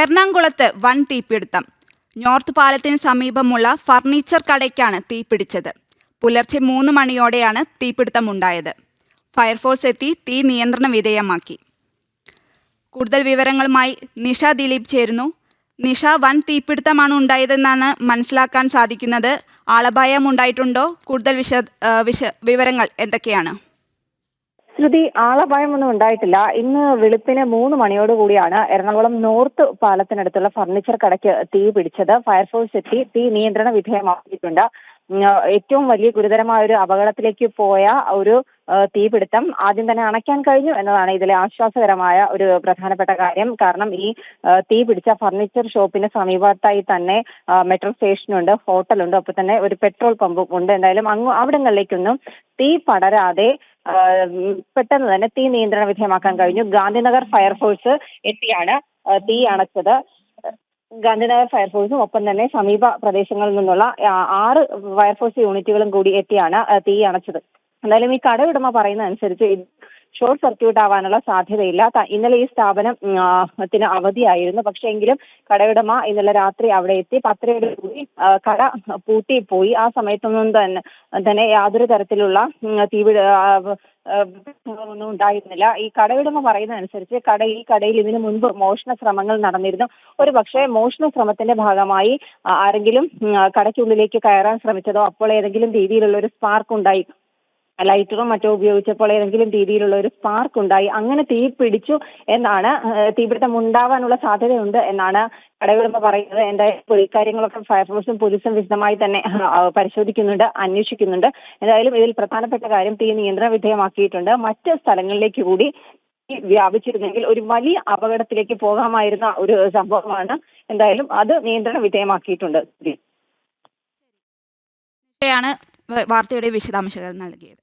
എറണാകുളത്ത് വൻ തീപിടുത്തം. നോർത്ത് പാലത്തിന് സമീപമുള്ള ഫർണിച്ചർ കടയ്ക്കാണ് തീപിടിച്ചത്. പുലർച്ചെ മൂന്ന് മണിയോടെയാണ് തീപിടുത്തമുണ്ടായത്. ഫയർഫോഴ്സ് എത്തി തീ നിയന്ത്രണ വിധേയമാക്കി. കൂടുതൽ വിവരങ്ങളുമായി നിഷ ദിലീപ് ചേരുന്നു. നിഷ വൻ തീപിടുത്തമാണ് ഉണ്ടായതെന്നാണ് മനസ്സിലാക്കാൻ സാധിക്കുന്നത്. ആളപായം ഉണ്ടായിട്ടുണ്ടോ കൂടുതൽ വിശ വിശ വിവരങ്ങൾ എന്തൊക്കെയാണ്? ശ്രുതി ആളപായമൊന്നും ഉണ്ടായിട്ടില്ല. ഇന്ന് വെളുപ്പിന് മൂന്ന് മണിയോടുകൂടിയാണ് എറണാകുളം നോർത്ത് പാലത്തിനടുത്തുള്ള ഫർണിച്ചർ കടയ്ക്ക് തീ പിടിച്ചത്. ഫയർഫോഴ്സ് എത്തി തീ നിയന്ത്രണ വിധേയമാക്കിയിട്ടുണ്ട്. ഏറ്റവും വലിയ ഗുരുതരമായ ഒരു അപകടത്തിലേക്ക് പോയ ഒരു തീപിടുത്തം ആദ്യം തന്നെ അണയ്ക്കാൻ കഴിഞ്ഞു എന്നതാണ് ഇതിലെ ആശ്വാസകരമായ ഒരു പ്രധാനപ്പെട്ട കാര്യം. കാരണം ഈ തീ പിടിച്ച ഫർണിച്ചർ ഷോപ്പിന് സമീപത്തായി തന്നെ മെട്രോ സ്റ്റേഷനുണ്ട് ഹോട്ടലുണ്ട് ഒപ്പം തന്നെ ഒരു പെട്രോൾ പമ്പും ഉണ്ട്. എന്തായാലും അങ്ങ് അവിടങ്ങളിലേക്കൊന്നും തീ പടരാതെ പെട്ടെന്ന് തന്നെ തീ നിയന്ത്രണ വിധേയമാക്കാൻ കഴിഞ്ഞു. ഗാന്ധിനഗർ ഫയർഫോഴ്സ് എത്തിയാണ് തീ അണച്ചത്. ഗാന്ധിനഗർ ഫയർഫോഴ്സും ഒപ്പം തന്നെ സമീപ പ്രദേശങ്ങളിൽ നിന്നുള്ള ആറ് ഫയർഫോഴ്സ് യൂണിറ്റുകളും കൂടി എത്തിയാണ് തീ അണച്ചത്. എന്തായാലും ഈ കടയുടമ പറയുന്ന അനുസരിച്ച് ഷോർട്ട് സർക്യൂട്ട് ആവാനുള്ള സാധ്യതയില്ല. ഇന്നലെ ഈ സ്ഥാപനം ത്തിന് അവധിയായിരുന്നു. പക്ഷേങ്കിലും കടയുടമ ഇന്നലെ രാത്രി അവിടെ എത്തി. പത്തരയോട് കൂടി കട പൂട്ടി പോയി. ആ സമയത്തൊന്നും തന്നെ തന്നെ യാതൊരു തരത്തിലുള്ള തീപിട ഒന്നും ഉണ്ടായിരുന്നില്ല. ഈ കടയുടമ പറയുന്ന അനുസരിച്ച് കട ഈ കടയിൽ ഇതിനു മുൻപ് മോഷണ ശ്രമങ്ങൾ നടന്നിരുന്നു. ഒരു പക്ഷേ മോഷണ ശ്രമത്തിന്റെ ഭാഗമായി ആരെങ്കിലും കടയ്ക്കുള്ളിലേക്ക് കയറാൻ ശ്രമിച്ചതോ അപ്പോൾ ഏതെങ്കിലും രീതിയിലുള്ള ഒരു സ്പാർക്ക് ഉണ്ടായി ലൈറ്ററോ മറ്റോ ഉപയോഗിച്ചപ്പോൾ ഏതെങ്കിലും രീതിയിലുള്ള ഒരു സ്പാർക്ക് ഉണ്ടായി. അങ്ങനെ തീ പിടിച്ചു എന്നാണ് തീപിടുത്തം ഉണ്ടാവാനുള്ള സാധ്യതയുണ്ട് എന്നാണ് കടയുടമ പറയുന്നത്. എന്തായാലും ഇക്കാര്യങ്ങളൊക്കെ ഫയർഫോഴ്സും പോലീസും വിശദമായി തന്നെ പരിശോധിക്കുന്നുണ്ട് അന്വേഷിക്കുന്നുണ്ട്. എന്തായാലും ഇതിൽ പ്രധാനപ്പെട്ട കാര്യം തീ നിയന്ത്രണ വിധേയമാക്കിയിട്ടുണ്ട്. മറ്റ് സ്ഥലങ്ങളിലേക്ക് കൂടി വ്യാപിച്ചിരുന്നെങ്കിൽ ഒരു വലിയ അപകടത്തിലേക്ക് പോകാമായിരുന്ന ഒരു സംഭവമാണ് എന്തായാലും അത് നിയന്ത്രണ വിധേയമാക്കിയിട്ടുണ്ട്. ാണ് വാർത്തയുടെ വിശദാംശങ്ങൾ നൽകിയത്.